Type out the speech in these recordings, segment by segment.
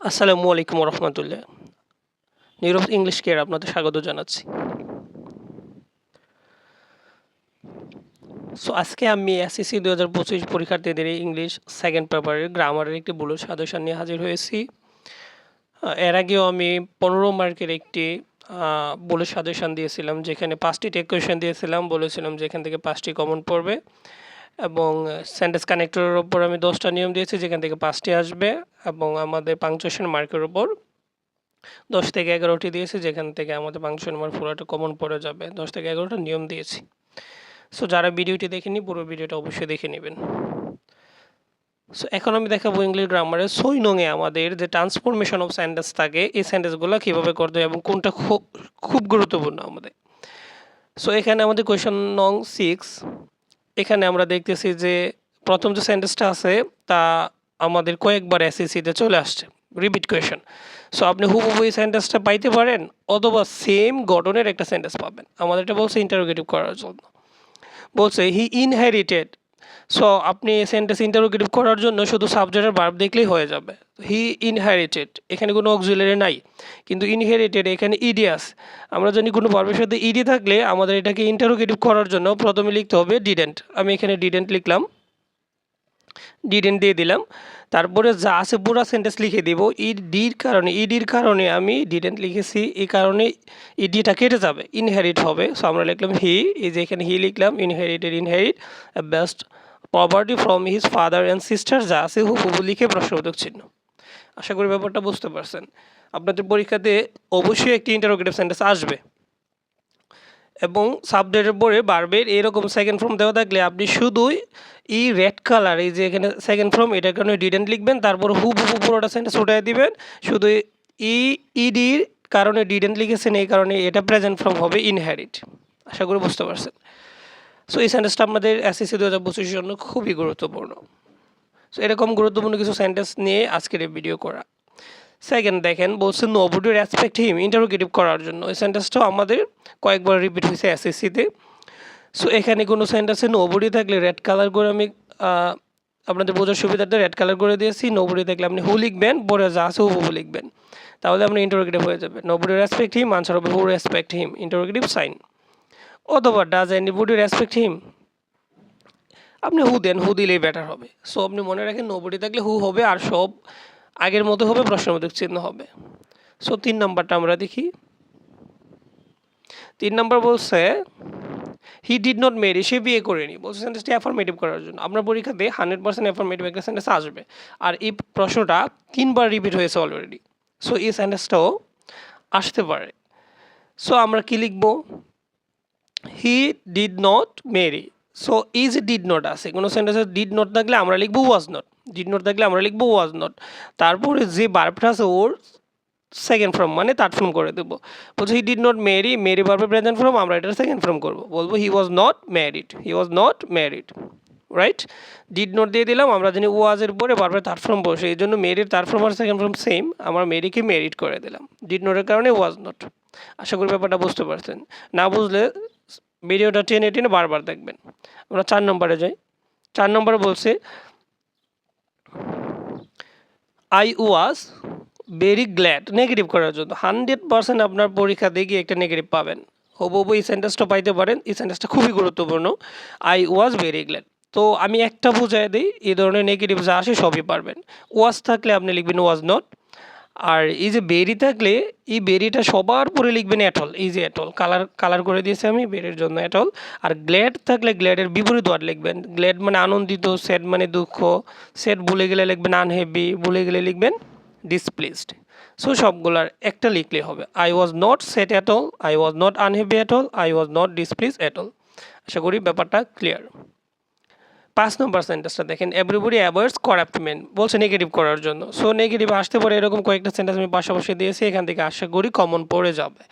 আসসালামু আলাইকুম রহমতুল্লাহ নিউরোপ English care আপনাদের স্বাগত জানাচ্ছি। সো আজকে আমি এসএসসি দু হাজার পঁচিশ পরীক্ষার্থীদের ইংলিশ সেকেন্ড পেপারের গ্রামারের একটি বুলো সাজেশন নিয়ে হাজির হয়েছি। এর আগেও আমি পনেরো মার্কের একটি বুলো সাজেশন দিয়েছিলাম, যেখানে পাঁচটি টেক কোয়েশন দিয়েছিলাম, বলেছিলাম যে এখান থেকে পাঁচটি কমন পড়বে। এবং স্যান্ডেস কানেক্টরের ওপর আমি দশটা নিয়ম দিয়েছি, যেখান থেকে পাঁচটি আসবে এবং আমাদের পাংচুয়েশন মার্কের ওপর দশ থেকে এগারোটি দিয়েছি, যেখান থেকে আমাদের পাংচুয়েশন মার্ক পুরোটা কমন পড়ে যাবে। দশ থেকে এগারোটা নিয়ম দিয়েছি। সো যারা ভিডিওটি দেখেনি পুরো ভিডিওটা অবশ্যই দেখে নেবেন। সো এখন আমি দেখাবো ইংলিশ গ্রামারে সই নঙে আমাদের যে ট্রান্সফরমেশন অফ সেন্টেন্স থাকে, এই সেন্টেন্সগুলো কীভাবে করতে হয় এবং কোনটা খুব খুব গুরুত্বপূর্ণ আমাদের। সো এখানে আমাদের কোয়েশন নং সিক্স এখানে আমরা দেখতেছি যে প্রথম যে সেন্টেন্সটা আছে, তা আমাদের কয়েকবার এসএসসিতে চলে আসছে। রিপিট কোয়েশন সো আপনি হুবহু এই সেন্টেন্সটা পাইতে পারেন, অথবা সেম গঠনের একটা সেন্টেন্স পাবেন। আমাদের এটা বলছে ইন্টারোগেটিভ করার জন্য। বলছে হি ইনহেরিটেড সো আপনি সেন্টেন্স ইন্টারোগেটিভ করার জন্য শুধু সাবজেক্টের ভার্ব দেখলেই হয়ে যাবে। হি ইনহেরিটেড এখানে কোনো অক্সিলারি নাই। কিন্তু ইনহেরিটেড এখানে ইডিয়াস আমরা জানি কোনো ভার্বের সাথে ইডি থাকলে আমাদের এটাকে ইন্টারোগেটিভ করার জন্য প্রথমে লিখতে হবে ডিডেন্ট আমি এখানে ডিডেন্ট লিখলাম। ডিডেন্ট দিয়ে দিলাম। তারপরে যা আছে পুরো সেন্টেন্স লিখে দিব। ই ডির কারণে ইডির কারণে আমি ডিডেন্ট লিখেছি। এই কারণে ইডিটা কেটে যাবে। ইনহেরিট হবে। সো আমরা লিখলাম হি এই যে এখানে হি লিখলাম। Inherited inherit best property from his father and sister যা আছে হু হুবহু লিখে প্রশ্নবোধক চিহ্ন আশা করি ব্যাপারটা বুঝতে পারছেন। আপনাদের পরীক্ষাতে অবশ্যই একটি ইন্টারোগেটিভ সেন্টেন্স আসবে। এবং সাবজেক্টের পরে বারবের এরকম সেকেন্ড ফর্ম দেওয়া থাকলে আপনি শুধুই ই রেড কালার এই যে এখানে সেকেন্ড ফর্ম এটার কারণে ডিডেন্ট লিখবেন, তারপর হুব হুব পুরোটা সেন্টেন্স উঠাই দিবেন। শুধু ই ইডির কারণে ডিডেন্ট লিখেছেন, এই কারণে এটা প্রেজেন্ট ফর্ম হবে ইনহ্যারিট আশা করি বুঝতে পারছেন। সো এই সেন্টেন্সটা আমাদের এসএসসি দু হাজার পঁচিশের জন্য খুবই গুরুত্বপূর্ণ। সো এরকম গুরুত্বপূর্ণ কিছু সেন্টেন্স নিয়ে আজকের এই ভিডিও করা। সেকেন্ড দেখেন, বলছে নোবডি রেসপেক্ট হিম ইন্টারোগেটিভ করার জন্য। এই সেন্টেন্সটাও আমাদের কয়েকবার রিপিট হয়েছে এসএসসিতে সো এখানে কোনো সেন্টেন্সে নোবডি থাকলে রেড কালার করে আমি আপনাদের বোঝার সুবিধার্থে রেড কালার করে দিয়েছি। নোবডি থাকলে আপনি হু লিখবেন, পরে যা আছে হু হু লিখবেন। তাহলে আপনার ইন্টারোগেটিভ হয়ে যাবে নোবডি রেসপেক্ট হিম আনসার হবে who respect him interrogative sign অথবা ডাজ এনিবডি রেসপেক্ট হিম আপনি হু দেন হু দিলেই বেটার হবে। সো আপনি মনে রাখেন নোবডি থাকলে হু হবে আর সব আগের মতো হবে প্রশ্নবোধক চিহ্ন হবে। সো তিন নাম্বারটা আমরা দেখি। তিন নাম্বার বলছে হি ডিড নট মেরি সে বিয়ে করেনি। বলছে সেন্টেন্সটি অ্যাফার্মেটিভ করার জন্য। আপনার পরীক্ষাতে হান্ড্রেড পার্সেন্ট অ্যাফার্মেটিভ একটা সেন্টেন্স আসবে। আর এই প্রশ্নটা তিনবার রিপিট হয়েছে অলরেডি সো এই সেন্টেন্সটাও আসতে পারে। সো আমরা কী লিখব? He did not marry so is did not আছে। কোনো সেন্টেন্সে ডিড নট থাকলে আমরা লিখব ওয়াজ নট ডিড নট থাকলে আমরা লিখব ওয়াজ নট তারপরে যে বার্বটা আছে, ওর সেকেন্ড ফর্ম মানে থার্ড ফর্ম করে দেবো। বলছে he did not marry marry বার্বের present form আমরা এটার সেকেন্ড ফর্ম করব। বলব he was not married he was not married right did not দিয়ে দিলাম, আমরা জানি ওয়াজের পরে বারবার থার্ড ফর্ম বসে। এই জন্য মেরির থার্ড ফর্ম আর সেকেন্ড ফর্ম সেম আমরা মেরিকে মেরিড করে দিলাম। ডিড নটের কারণে ওয়াজ নট আশা করি ব্যাপারটা বুঝতে পারছেন। না বুঝলে ভিডিওটা টেনে টেনে বারবার দেখবেন। আমরা চার নম্বরে যাই। চার নম্বরে বলছে I was very glad negative করার জন্য। হান্ড্রেড পার্সেন্ট আপনার পরীক্ষা দিয়ে একটা নেগেটিভ পাবেন। হবু হবু এই সেন্টেন্সটা পাইতে পারেন। এই সেন্টেন্সটা খুবই গুরুত্বপূর্ণ। আই ওয়াজ ভেরি গ্ল্যাড তো আমি একটা বুঝাই দিই, এই ধরনের নেগেটিভ যা আসে সবই পারবেন। ওয়াজ থাকলে আপনি লিখবেন ওয়াজ নট আর এই যে বেরি থাকলে, এই বেরিটা সবার পরে লিখবেন অ্যাটল এই যে অ্যাটল কালার কালার করে দিয়েছি আমি বেরির জন্য অ্যাটল আর গ্ল্যাড থাকলে গ্ল্যাডের বিপরীত ওয়ার্ড লিখবেন গ্ল্যাড মানে আনন্দিত স্যাড মানে দুঃখ স্যাড ভুলে গেলে লিখবেন আনহেভি ভুলে গেলে লিখবেন ডিসপ্লেসড সো সবগুলার একটা লিখলে হবে I was not sad at all I was not unhappy at all I was not displeased at all আশা করি ব্যাপারটা ক্লিয়ার পাঁচ নম্বর সেন্টেন্সটা দেখেন এভরিবডি অ্যাভয়েডস করাপ্টমেন্ট বলছে নেগেটিভ করার জন্য। সো নেগেটিভ আসতে পারে এরকম কয়েকটা সেন্টেন্স আমি পাশাপাশি দিয়েছি, এখান থেকে আশা করি কমন পড়ে যাবে।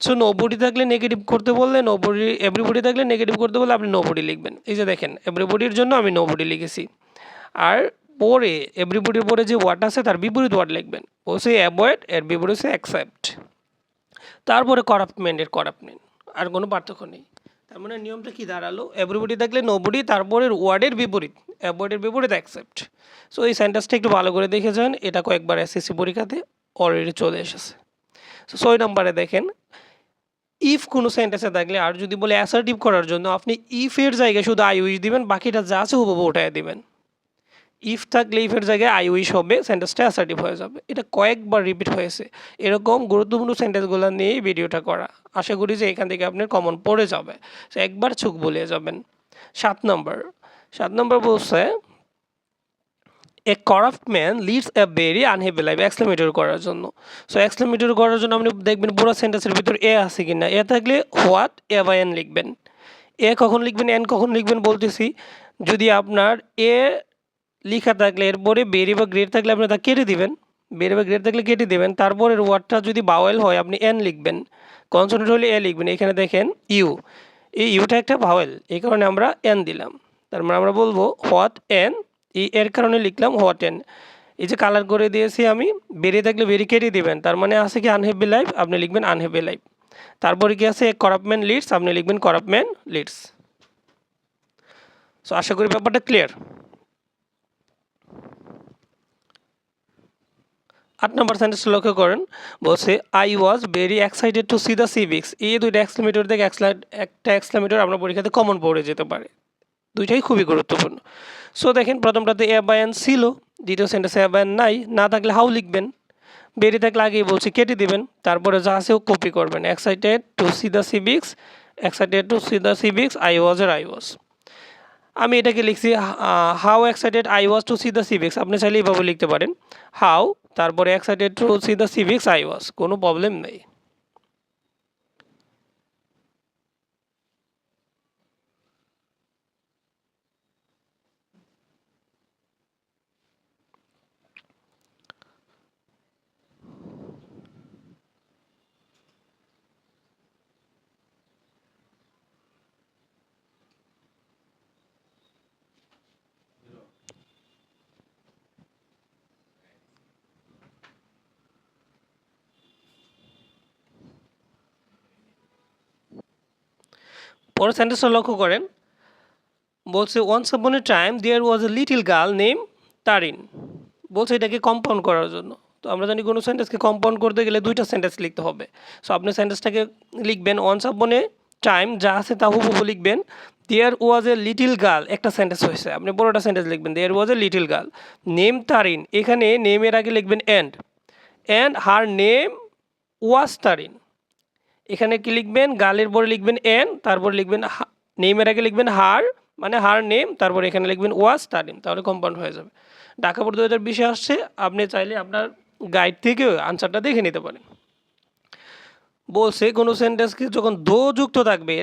সো নোবডি থাকলে নেগেটিভ করতে বললে নোবডি এভরিবডি থাকলে নেগেটিভ করতে বললে আপনি নোবডি লিখবেন। এই যে দেখেন এভরিবডির জন্য আমি নোবডি লিখেছি। আর পরে এভরিবডির পরে যে ওয়ার্ড আছে, তার বিপরীত ওয়ার্ড লিখবেন। বলছে অ্যাভয়েড এর বিপরীত হচ্ছে অ্যাকসেপ্ট তারপরে করাপ্টমেন্টের করাপ্টমেন্ট আর কোনো পার্থক্য নেই। তার মানে নিয়মটা কি? দাঁড়াল এভরিবডি থাকলে নোবডি তারপরের ওয়ার্ডের বিপরীত অ্যাভয়েডের বিপরীত অ্যাকসেপ্ট সো এই সেন্টেন্সটা একটু ভালো করে দেখে যান, এটা কয়েকবার এসএসসি পরীক্ষাতে অলরেডি চলে এসেছে। সো ছয় নম্বরে দেখেন ইফ কোনো সেন্টেন্সে থাকলে আর যদি বলে অ্যাসার্টিভ করার জন্য, আপনি ইফের জায়গায় শুধু আই উইশ দিবেন, বাকিটা যা আছে হুবহু উঠায় দিবেন। ইফ থাকলে ইফের জায়গায় আই উইশ হবে সেন্টেন্সটা অ্যাসার্টিভ হয়ে যাবে। এটা কয়েকবার রিপিট হয়েছে। এরকম গুরুত্বপূর্ণ সেন্টেন্সগুলো নিয়েই ভিডিওটা করা। আশা করি যে এখান থেকে আপনার কমন পড়ে যাবে। সো একবার চোখ বলে যাবেন। সাত নম্বর। সাত নম্বর বলছে a corrupt man leads a very unhappy life exclamatory করার জন্য। সো এক্সপ্লেমেটর করার জন্য আপনি দেখবেন পুরো সেন্টেন্সের ভিতর এ আছে কি না এ থাকলে হোয়াট এ বা এন লিখবেন। এ কখন লিখবেন? এন কখন লিখবেন বলতেছি, যদি আপনার এ লিখা থাকলে এরপরে বেরি বা গ্রেড থাকলে আপনি তা কেটে দিবেন। বেরি বা গ্রেড থাকলে কেটে দেবেন। তারপরের ওয়ার্ডটা যদি বাওয়েল হয়, আপনি এন লিখবেন। কনসোনেন্ট হলে এ লিখবেন। এখানে দেখেন ইউ এই ইউটা একটা ভাওয়েল এই কারণে আমরা এন দিলাম। তার মানে আমরা বলব হোয়াট এন এই এর কারণে লিখলাম হোয়াট এন এই যে কালার করে দিয়েছি আমি বেরিয়ে থাকলে বেরি কেটে দেবেন। তার মানে আছে কি আনহেভি লাইফ আপনি লিখবেন আনহেভি লাইফ তারপরে কি আছে? করাপমেন্ট লিডস আপনি লিখবেন করাপমেন্ট লিডস সো আশা করি ব্যাপারটা ক্লিয়ার আট নম্বর সেন্টেন্স লক্ষ্য করেন। বলছে I was very excited to see the civics এই দুইটা এক্সপ্লেমেটর থেকে একটা এক্সপ্লেমেটর আমরা পরীক্ষাতে কমন পড়ে যেতে পারে। দুইটাই খুবই গুরুত্বপূর্ণ। সো দেখেন, প্রথমটাতে এ বায়ান ছিল, দ্বিতীয় সেন্টেন্সে এ বায়ান নাই। না থাকলে হাউ লিখবেন? বেরিয়ে থাকলে আগেই বলছি, কেটে দিবেন। তারপরে যা আছে কপি করবেন। Excited to see the civics excited to see the civics I was এর আই ওয়াজ আমি এটাকে লিখছি how excited I was to see the civics আপনি চাইলে এইভাবে লিখতে পারেন। হাউ তারপরে এক সাইডে to see the civics I was কোনো প্রবলেম নেই। পরের সেন্টেন্সটা লক্ষ্য করেন। বলছে once upon a time there was a little girl name Tarin বলছে, এটাকে কম্পাউন্ড করার জন্য। তো আমরা জানি কোনো সেন্টেন্সকে কম্পাউন্ড করতে গেলে দুইটা সেন্টেন্স লিখতে হবে। সো আপনি সেন্টেন্সটাকে লিখবেন ওয়ান্স আপন এ টাইম যা আছে তা হুবহু লিখবেন there was a little girl একটা সেন্টেন্স হয়েছে। আপনি বড়টা সেন্টেন্স লিখবেন there was a little girl name Tarin এখানে নেমের আগে লিখবেন and and her name was Tarin এখানে কি লিখবেন? গালের পরে লিখবেন এন, তারপর লিখবেন নেমের আগে লিখবেন হার মানে হার নেম, তারপর এখানে লিখবেন ওয়াজ, তার নেম, তাহলে কম্পাউন্ড হয়ে যাবে। ঢাকা বোর্ড দু হাজার বিশে আসছে, আপনি চাইলে আপনার গাইড থেকে আনসারটা দেখে নিতে পারেন। বলছে, কোনো সেন্টেন্সকে যখন দো যুক্ত থাকবে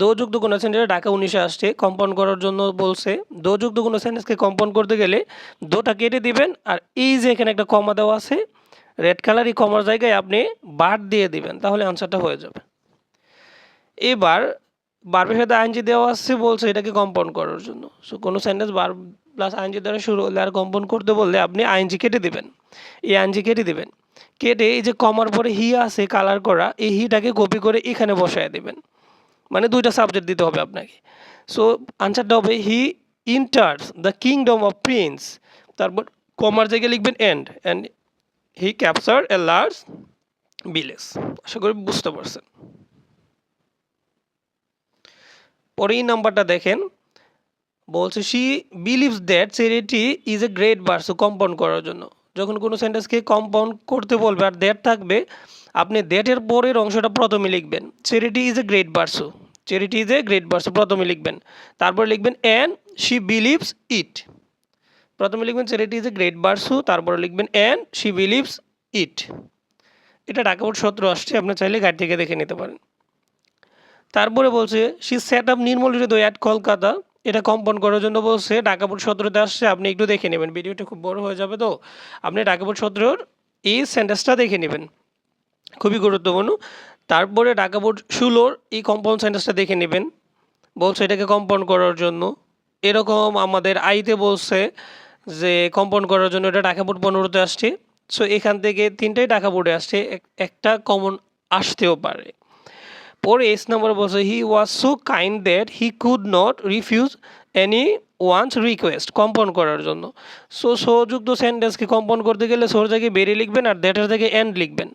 দো যুক্ত কোনো সেন্টেন্স ঢাকা উনিশে আসছে কম্পাউন্ড করার জন্য বলছে দো যুক্ত কোনো সেন্টেন্সকে কম্পাউন্ড করতে গেলে দোটা কেটে দিবেন, আর এই যে এখানে একটা কমা দেওয়া আছে রেড কালারই কমার জায়গায় আপনি বার দিয়ে দিবেন, তাহলে আনসারটা হয়ে যাবে। এবার বারবের সাথে আইনজি দেওয়া আসছে বলছে এটাকে কম্পাউন্ড করার জন্য। সো কোনো সেন্টেন্স বার প্লাস আইনজি দ্বারা শুরু হলে আর কম্পাউন্ড করতে বললে আপনি আইনজি কেটে দিবেন। এই আইনজি কেটে দিবেন। কেটে এই যে কমার পরে হি আছে কালার করা, এই হিটাকে কপি করে এখানে বসায় দেবেন। মানে দুইটা সাবজেক্ট দিতে হবে আপনাকে। সো আনসারটা হবে he enters the kingdom of prince তারপর কমার জায়গায় লিখবেন and and he capture a large village আশা করি বুঝতে পারছেন। পরে এই নাম্বারটা দেখেন। বলছে she believes that charity is a great burst compound করার জন্য। যখন কোনো সেন্টেন্সকে কম্পাউন্ড করতে বলবে আর দ্যাট থাকবে, আপনি দ্যাটের পরের অংশটা প্রথমে লিখবেন। Charity is a great বার্সু charity is a great বার্সু প্রথমে লিখবেন। তারপর লিখবেন অ্যান্ড শি বিলিভস ইট প্রথমে লিখবেন চ্যারিটি ইজ এ গ্রেট বার্সু তারপরে লিখবেন অ্যান্ড শি বিলিভস ইট এটা ঢাকা বোর্ড সত্র আসছে আপনার চাইলে গাড়ি থেকে দেখে নিতে পারেন। তারপরে বলছে she set up Nirmal Hriday at Kolkata. এটা কম্পাউন্ড করার জন্য বলছে, ঢাকা বোর্ড সত্রতে আসছে, আপনি একটু দেখে নেবেন, ভিডিওটা খুব বড় হয়ে যাবে তো। আপনি ঢাকা বোর্ড সত্রর এই সেন্টেন্সটা দেখে নেবেন। খুবই গুরুত্বপূর্ণ। তারপরে ঢাকা বোর্ড ষোলোর এই কম্পাউন্ড সেন্টেন্সটা দেখে নেবেন। বলছে, এটাকে কম্পাউন্ড করার জন্য। এরকম আমাদের আইতে বলছে যে কম্পাউন্ড করার জন্য এটা ঢাকা বোর্ড পনেরোতে আসছে। সো এখান থেকে তিনটাই ঢাকা বোর্ডে আসছে। একটা কমন আসতেও পারে। পরে এস নাম্বার বলছে he was so kind that he could not refuse any once request compound করার জন্য। সো সযুক্ত সেন্টেন্সকে কম্পন করতে গেলে সোর জায়গায় বেরি লিখবেন আর দ্যাটের জায়গায় এন্ড লিখবেন।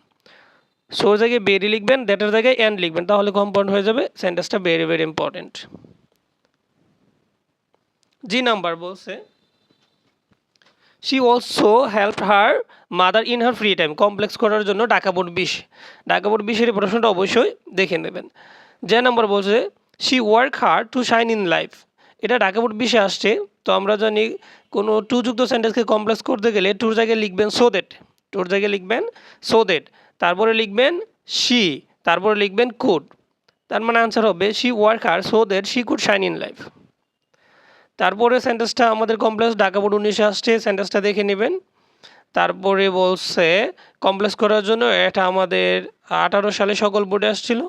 সোর জায়গায় বেরি লিখবেন দ্যাটের জায়গায় এন্ড লিখবেন। তাহলে কম্পাউন্ড হয়ে যাবে সেন্টেন্সটা very very important G number বলছে she also help her mother in her free time complex করার জন্য ঢাকা বোর্ড বিশ। ঢাকা বোর্ড বিশের প্রশ্নটা অবশ্যই দেখে নেবেন। যে নাম্বার বলছে she work her to shine in life এটা ঢাকা বোর্ড বিশে আসছে, তো আমরা জানি কোনো টু যুক্ত সেন্টেন্সকে কমপ্লেক্স করতে গেলে টুর জায়গায় লিখবেন সো দ্যাট টুর জায়গায় লিখবেন সো দ্যাট তারপরে লিখবেন শি তারপরে লিখবেন কুড তার মানে আনসার হবে she work her so that she could shine in life তারপরে সেন্টেন্সটা আমাদের কমপ্লেক্স ঢাকা বোর্ড উনিশে আসছে সেন্টেন্সটা দেখে নেবেন। তারপরে বলছে, কমপ্লেক্স করার জন্য এটা আমাদের আঠারো সালে সকল বোর্ডে আসছিল।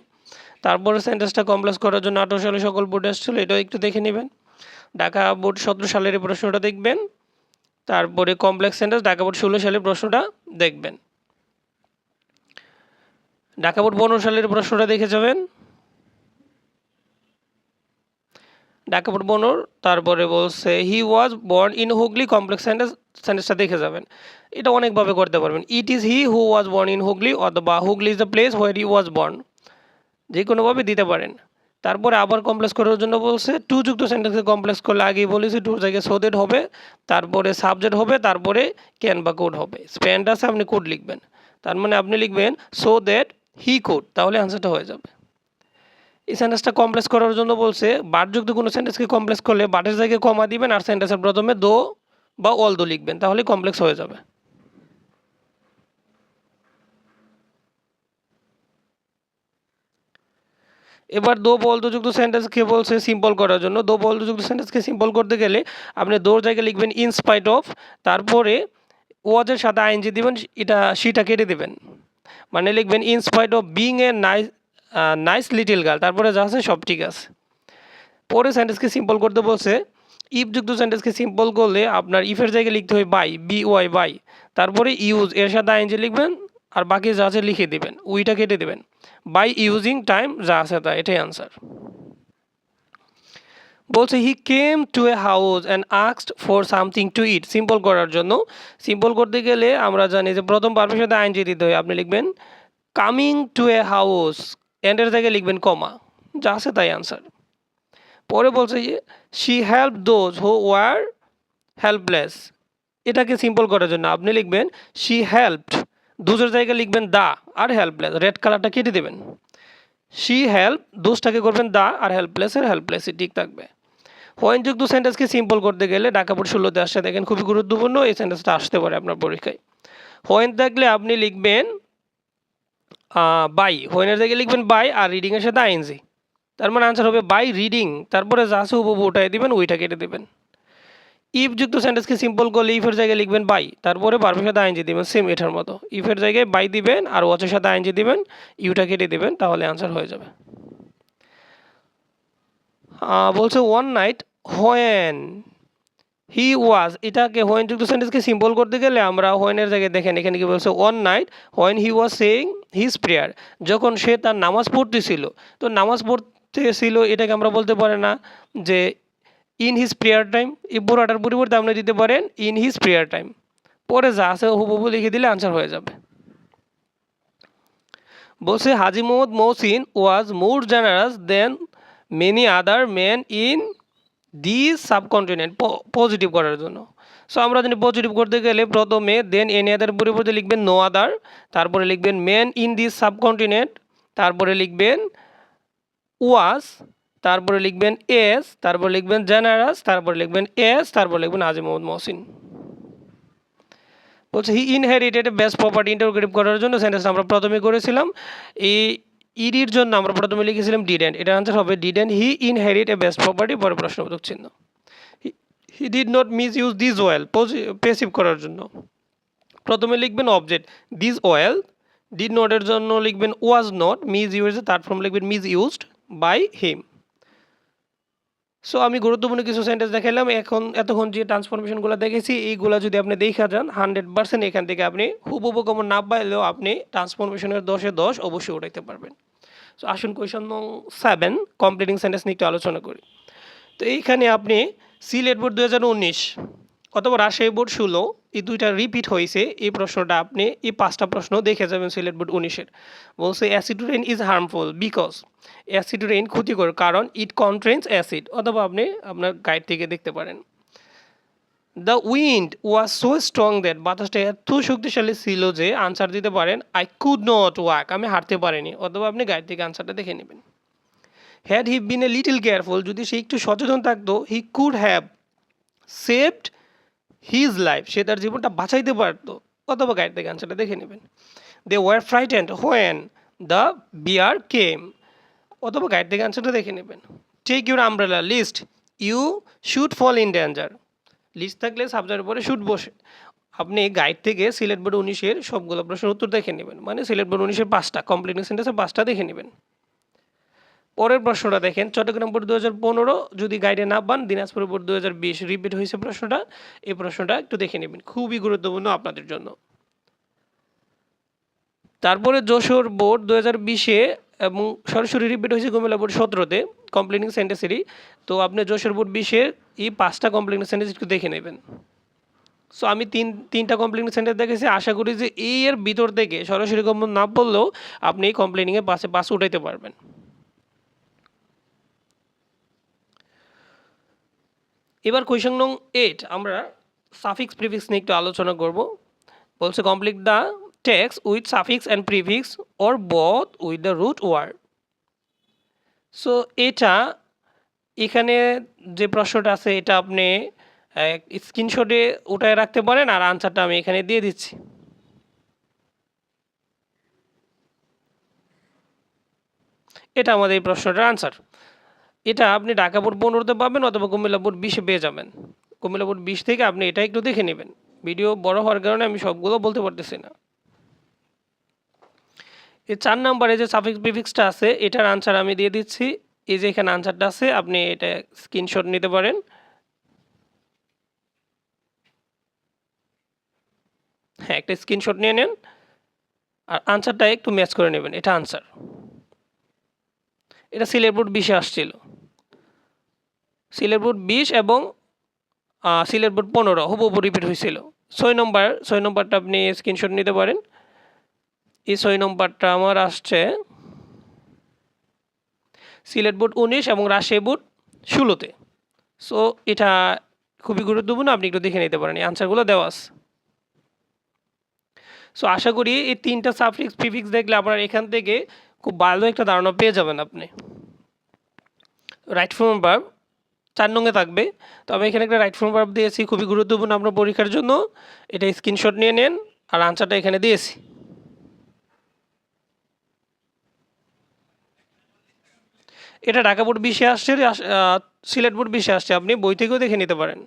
তারপরে সেন্টেন্সটা কমপ্লেক্স করার জন্য আঠারো সালে সকল বোর্ডে আসছিল, এটাও একটু দেখে নেবেন। ঢাকা বোর্ড সতেরো সালের প্রশ্নটা দেখবেন। তারপরে কমপ্লেক্স সেন্টেন্স ঢাকা বোর্ড ষোলো সালের প্রশ্নটা দেখবেন। ঢাকা বোর্ড পনেরো সালের প্রশ্নটা দেখে যাবেন। ঢাকা বনর, তারপরে বলছে he was born in Hooghly complex sentence সেন্টেন্সটা দেখে যাবেন। এটা অনেকভাবে করতে পারবেন। It is he who was born in Hooghly অথবা Hooghly is the place where he was born যে কোনোভাবে দিতে পারেন। তারপরে আবার কমপ্লেক্স করার জন্য বলছে টু যুক্ত সেন্টেন্সকে কমপ্লেক্স করলে আগেই বলেছি টুর জায়গায় সোদেড হবে, তারপরে সাবজেক্ট হবে, তারপরে ক্যান বা কোড হবে। স্প্যান্ড আছে, আপনি কোড লিখবেন। তার মানে আপনি লিখবেন সো দ্যাট হি কোড তাহলে আনসারটা হয়ে যাবে। এই সেন্টেন্সটা কমপ্লেক্স করার জন্য বলছে বাটযুক্ত কোনো সেন্টেন্সকে কমপ্লেক্স করলে বাটের জায়গায় কমা দিবেন আর সেন্টেন্সের প্রথমে দো বা অল দো লিখবেন, তাহলে কমপ্লেক্স হয়ে যাবে। এবার দো বলদযুক্ত সেন্টেন্সকে বলছে সিম্পল করার জন্য। দো বলদযুক্ত সেন্টেন্সকে সিম্পল করতে গেলে আপনি দোর জায়গায় লিখবেন ইনস্পাইট অফ তারপরে ওয়াজের সাথে আইনজি দিবেন, এটা সিটা কেটে দেবেন। মানে লিখবেন in spite of being a nice nice little girl তারপরে যা আছে সব ঠিক আছে। পরে সেন্টেন্সকে সিম্পল করতে বলছে ইফ যুক্ত সেন্টেন্সকে সিম্পল করলে আপনার ইফের জায়গায় লিখতে হয় বাই বি ওয়াই বাই তারপরে ইউজ এর সাথে আইনজি লিখবেন, আর বাকি যা আছে লিখে দেবেন, উইটা কেটে দেবেন। বাই ইউজিং টাইম যা আছে তা, এটাই আনসার বলছে he came to a house and আক্সড for something to eat simple করার জন্য। সিম্পল করতে গেলে আমরা জানি যে প্রথম পারফের সাথে আইনজি দিতে হয়। আপনি লিখবেন কামিং টু এ হাউস এন্ডের জায়গায় লিখবেন কমা, যা আছে তাই আনসার পরে বলছে যে she help those who were helpless এটাকে সিম্পল করার জন্য আপনি লিখবেন শি হেল্পড দুজের জায়গায় লিখবেন, দা আর হেল্পলেস রেড কালারটা কেটে দেবেন। শি হেল্প দোষটাকে করবেন, দা আর হেল্পলেসের হেল্পলেসই ঠিক থাকবে। যুক্ত সেন্টেন্সকে সিম্পল করতে গেলে ঢাকা বোর্ড ষোলোতে আসছে। দেখেন খুবই গুরুত্বপূর্ণ, এই সেন্টেন্সটা আসতে পারে আপনার পরীক্ষায়। হোয়েন থাকলে আপনি লিখবেন বাই হোয়েনের জায়গায় লিখবেন বাই আর রিডিংয়ের সাথে আইএনজি তার মানে আনসার হবে বাই রিডিং তারপরে যা আছে উপব উঠাই দিবেন, ওইটা কেটে দেবেন। ইফ যুক্ত সেন্টেন্সকে সিম্পল করলে ইফের জায়গায় লিখবেন বাই তারপরে বারবের সাথে আইনজি দিবেন সেম এটার মতো। ইফের জায়গায় বাই দিবেন আর ওয়াচের সাথে আইনজি দিবেন ইউটা কেটে দিবেন, তাহলে আনসার হয়ে যাবে। বলছে one night when he was এটাকে হোয়েন যুক্ত সেন্টেন্সকে সিম্পল করতে গেলে আমরা হোয়েনের জায়গায় দেখেন, এখানে কি বলছে one night when he was saying his prayer যখন সে তার নামাজ পড়তেছিল, তো নামাজ পড়তেছিল, এটাকে আমরা বলতে পারি না যে ইন হিজ প্রেয়ার টাইম এই বুড়াটার পরিবর্তে আপনি দিতে পারেন ইন হিজ প্রেয়ার টাইম পরে যা আছে হুবহু লিখে দিলে আনসার হয়ে যাবে। বলছে, Haji Mohammad Mohsin was more generous than many other man in the subcontinent positive করার জন্য। সো আমরা যদি পজিটিভ করতে গেলে প্রথমে দেন এনি আদার পরিবর্তে লিখবেন নো আদার তারপরে লিখবেন মেন ইন দি সাবকন্টিনেন্ট তারপরে লিখবেন ওয়াজ তারপরে লিখবেন এস তারপরে লিখবেন জেনারাস তারপরে লিখবেন এস তারপরে লিখবেন আজি মোহাম্মদ মহসিন। বলছে he inherited best property interrogative করার জন্য সেন্টেন্স আমরা প্রথমে করেছিলাম। এই ইডির জন্য আমরা প্রথমে লিখেছিলাম ডিডেন্ট এটার আনসার হবে didn't he inherit a best property পরে প্রশ্নবোধক চিহ্ন। He did not misuse this will passive করার জন্য। প্রথমে লিখবেন অবজেক্ট দিস ওয়েল ডিড নটের জন্য লিখবেন ওয়াজ নট মিস ইউজ তার ফর্ম লিখবেন misused by him so আমি গুরুত্বপূর্ণ কিছু সেন্টেন্স দেখালাম এখন এতক্ষণ যে ট্রান্সফরমেশনগুলো দেখেছি, এইগুলো যদি আপনি দেখা যান হান্ড্রেড পার্সেন্ট এখান থেকে আপনি হুবহু কমন না পাইলেও আপনি ট্রান্সফরমেশনের দশে দশ অবশ্যই উঠাইতে পারবেন। তো আসুন কোয়েশন নং সেভেন কমপ্লিটিং সেন্টেন্স নিয়ে একটু আলোচনা করি। তো এইখানে আপনি সিলেট বোর্ড দু হাজার উনিশ, অথবা রাজশাহী বোর্ড ষোলো, এই দুইটা রিপিট হয়েছে, এই প্রশ্নটা আপনি এই পাঁচটা প্রশ্ন দেখে যাবেন সিলেট বোর্ড উনিশের। বলছে acid rain is harmful because acid rain ক্ষতিকর কারণ ইট কন্টেন্স অ্যাসিড অথবা আপনি আপনার গাইড থেকে দেখতে পারেন। The wind was so strong that বাতাসটা এত শক্তিশালী ছিল যে আনসার দিতে পারেন আই কুড নট ওয়াক আমি হাঁটতে পারিনি, অথবা আপনি গাইড থেকে আনসারটা দেখে নেবেন। Had he been a little careful যদি সে একটু সচেতন থাকতো he could have saved his life সে তার জীবনটা বাঁচাইতে পারতো, অথবা গাইড থেকে আনসারটা দেখে নেবেন। They were frightened when the bear came অথবা গাইড থেকে আনসারটা দেখে নেবেন। Take your umbrella lest you should fall in danger lest থাকলে সাবজেক্টের পরে শুট বসে। আপনি গাইড থেকে সিলেট বোর্ড উনিশের সবগুলো প্রশ্নের উত্তর দেখে নেবেন। মানে সিলেট বোর্ড উনিশের পাঁচটা কমপ্লিট সেন্টেন্সের পাঁচটা দেখে নেবেন। পরের প্রশ্নটা দেখেন, চট্টগ্রাম বোর্ড দু হাজার পনেরো, যদি গাইডে না পান, দিনাজপুর বোর্ড দু হাজার বিশ রিপিট হয়েছে প্রশ্নটা, এই প্রশ্নটা একটু দেখে নেবেন। খুবই গুরুত্বপূর্ণ আপনাদের জন্য। তারপরে যশোর বোর্ড দু হাজার বিশে এবং সরাসরি রিপিট হয়েছে কুমিল্লা বোর্ড সতেরোতে। কমপ্লিটিং সেন্টেন্সেরই তো আপনি যশোর বোর্ড বিশের এই পাঁচটা কমপ্লিটিং সেন্টেন্স একটু দেখে নেবেন। সো আমি তিন, তিনটা কমপ্লেনিং সেন্টার দেখেছি। আশা করি যে এই এর ভিতর থেকে সরাসরি কমন না বললেও আপনি এই কমপ্লেনিংয়ে পাশে পাশে উঠাইতে পারবেন। এবার কোয়েশন নং এইট আমরা সাফিক্স প্রিফিক্স নিয়ে একটু আলোচনা করব। বলছে complete the text with suffix and prefix or both with the root word so এটা এখানে যে প্রশ্নটা আছে, এটা আপনি স্ক্রিনশটে উঠায় রাখতে পারেন আর আনসারটা আমি এখানে দিয়ে দিচ্ছি। এটা আমাদের এই প্রশ্নটার আনসার এটা আপনি ঢাকা বোর্ড পনেরোতে পাবেন অথবা কুমিল্লা বিশে পেয়ে যাবেন। কুমিল্লা বোর্ড বিশ থেকে আপনি এটা একটু দেখে নেবেন। ভিডিও বড় হওয়ার কারণে আমি সবগুলো বলতে পারতেছি না। এই চার নাম্বারে যে সাফিক্স প্রিফিক্সটা আছে, এটার আনসার আমি দিয়ে দিচ্ছি। এই যে এখানে আনসারটা আছে, আপনি এটা স্ক্রিনশট নিতে পারেন। হ্যাঁ একটা স্ক্রিনশট নিয়ে নেন। আর আনসারটা একটু ম্যাচ করে নেবেন, এটা আনসার এটা সিলেট বোর্ড বিশে আসছিল। সিলেট বোর্ড বিশ এবং সিলেট বোর্ড পনেরো, হুবহু রিপিট হয়েছিল। ছয় নম্বর ছয় নম্বরটা আপনি স্ক্রিনশট নিতে পারেন। এই ছয় নম্বরটা আমার আসছে সিলেট বোর্ড উনিশ এবং রাজশাহী বোর্ড ষোলোতে সো এটা খুবই গুরুত্বপূর্ণ। আপনি একটু দেখে নিতে পারেন। এই আনসারগুলো দেওয়া সো আশা করি এই তিনটা সাফিক্স প্রিফিক্স দেখলে আপনার এখান থেকে খুব ভালো একটা ধারণা পেয়ে যাবেন আপনি। রাইট ফর্ম ভার্ব চার নঙ্গে থাকবে। তো আমি এখানে একটা রাইট ফর্ম ভার্ব দিয়েছি। খুবই গুরুত্বপূর্ণ আপনার পরীক্ষার জন্য। এটা স্ক্রিনশট নিয়ে নেন। আর আনসারটা এখানে দিয়েছি। এটা ঢাকা বোর্ড বিশে আসছে সিলেট বোর্ড বিশে আসছে, আপনি বই থেকেও দেখে নিতে পারেন।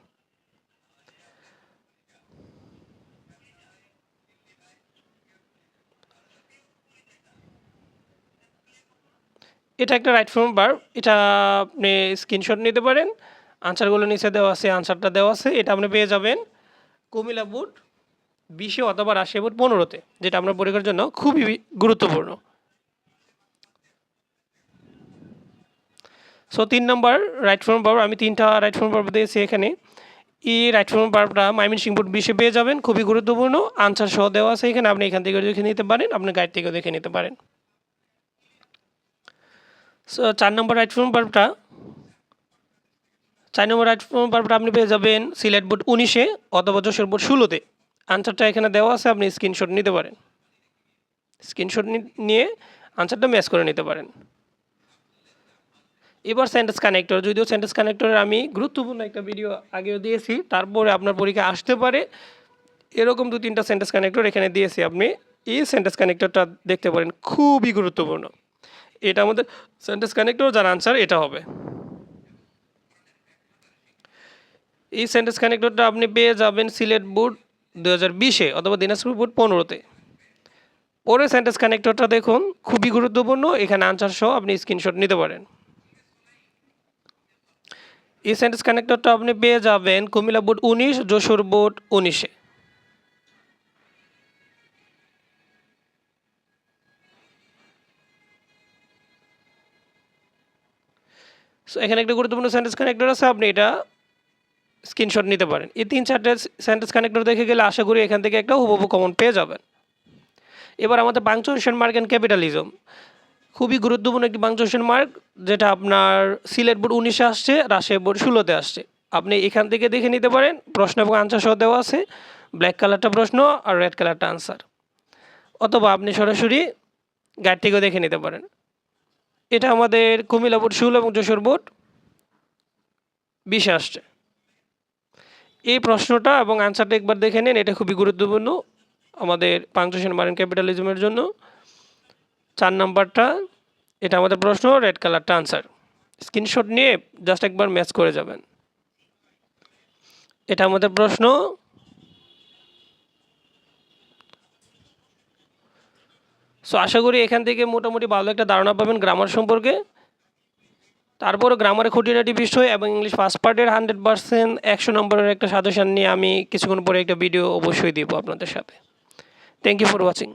এটা একটা রাইট ফর্ম বার এটা আপনি স্ক্রিনশট নিতে পারেন। আনসারগুলো নিচে দেওয়া আছে, আনসারটা দেওয়া আছে, এটা আপনি পেয়ে যাবেন কুমিল্লা বুট বিশে অথবা রাশিয়া বুট পনেরোতে, যেটা আপনার পরীক্ষার জন্য খুবই গুরুত্বপূর্ণ। সো তিন নম্বর রাইট ফর্ম বার আমি তিনটা রাইট ফর্ম বার দিয়েছি এখানে। এই রাইট ফর্ম বারটা মাইমিন সিং বোর্ড বিশে পেয়ে যাবেন, খুবই গুরুত্বপূর্ণ। আনসার সহ দেওয়া আছে এখানে, আপনি এখান থেকে দেখে নিতে পারেন আপনার গাইড থেকেও দেখে নিতে পারেন। সো চার নম্বর রাইট ফর্ম বার্বটা চার নম্বর রাইট ফর্ম বার্বটা আপনি পেয়ে যাবেন সিলেট বোর্ড উনিশে অথবা যশোর বোর্ড ষোলোতে। আনসারটা এখানে দেওয়া আছে, আপনি স্ক্রিনশট নিতে পারেন। স্ক্রিনশট নিয়ে আনসারটা ম্যাচ করে নিতে পারেন। এবার সেন্টেন্স কানেক্টর যদিও সেন্টেন্স কানেক্টরের আমি গুরুত্বপূর্ণ একটা ভিডিও আগেও দিয়েছি, তারপরে আপনার পরীক্ষা আসতে পারে। এরকম দু তিনটা সেন্টেন্স কানেক্টর এখানে দিয়েছি আপনি। এই সেন্টেন্স কানেক্টরটা দেখতে পারেন, খুবই গুরুত্বপূর্ণ। এটা আমাদের সেন্টেন্স কানেক্টর যার আনসার এটা হবে। এই সেন্টেন্স কানেক্টরটা আপনি পেয়ে যাবেন সিলেট বোর্ড দু হাজার বিশে অথবা দিনাজপুর বোর্ড পনেরোতে। পরে সেন্টেন্স কানেক্টরটা দেখুন, খুবই গুরুত্বপূর্ণ। এখানে আনসার সহ আপনি স্ক্রিনশট নিতে পারেন। এই সেন্টেন্স কানেক্টরটা আপনি পেয়ে যাবেন কুমিল্লা বোর্ড উনিশ, যশোর বোর্ড উনিশে। সো এখানে একটা গুরুত্বপূর্ণ সেন্টেন্স কানেক্টর আছে, আপনি এটা স্ক্রিনশট নিতে পারেন। এই তিন চারটে সেন্টেন্স কানেক্টর দেখে গেলে আশা করি এখান থেকে একটা হুবহু কমন পেয়ে যাবেন। এবার আমাদের পাংচুয়েশন মার্ক অ্যান্ড ক্যাপিটালিজম খুবই গুরুত্বপূর্ণ একটি পাংচুয়েশন মার্ক যেটা আপনার সিলেট বোর্ড উনিশে আসছে, রাজশাহী বোর্ড ষোলোতে আসছে। আপনি এখান থেকে দেখে নিতে পারেন, প্রশ্ন এবং আনসার সহ দেওয়া আছে। ব্ল্যাক কালারটা প্রশ্ন আর রেড কালারটা আনসার অথবা আপনি সরাসরি গাইড থেকেও দেখে নিতে পারেন। এটা আমাদের কুমিল্লা বোর্ড ষোলো এবং যশোর বোর্ড বিশে আসছে। এই প্রশ্নটা এবং আনসারটা একবার দেখে নিন, এটা খুবই গুরুত্বপূর্ণ আমাদের পাংচুয়েশন মার্ক ক্যাপিটালিজমের জন্য। চার নাম্বারটা, এটা আমাদের প্রশ্ন রেড কালারটা আনসার স্ক্রিনশট নিয়ে জাস্ট একবার ম্যাচ করে যাবেন। এটা আমাদের প্রশ্ন। সো আশা করি এখান থেকে মোটামুটি ভালো একটা ধারণা পাবেন গ্রামার সম্পর্কে। তারপরে গ্রামারে খুঁটিনাটি বিষয় এবং ইংলিশ ফার্স্ট পার্টের হান্ড্রেড পার্সেন্ট একশো নম্বরের একটা সাজেশন নিয়ে আমি কিছুক্ষণ পরে একটা ভিডিও অবশ্যই দিব আপনাদের সাথে। Thank you for watching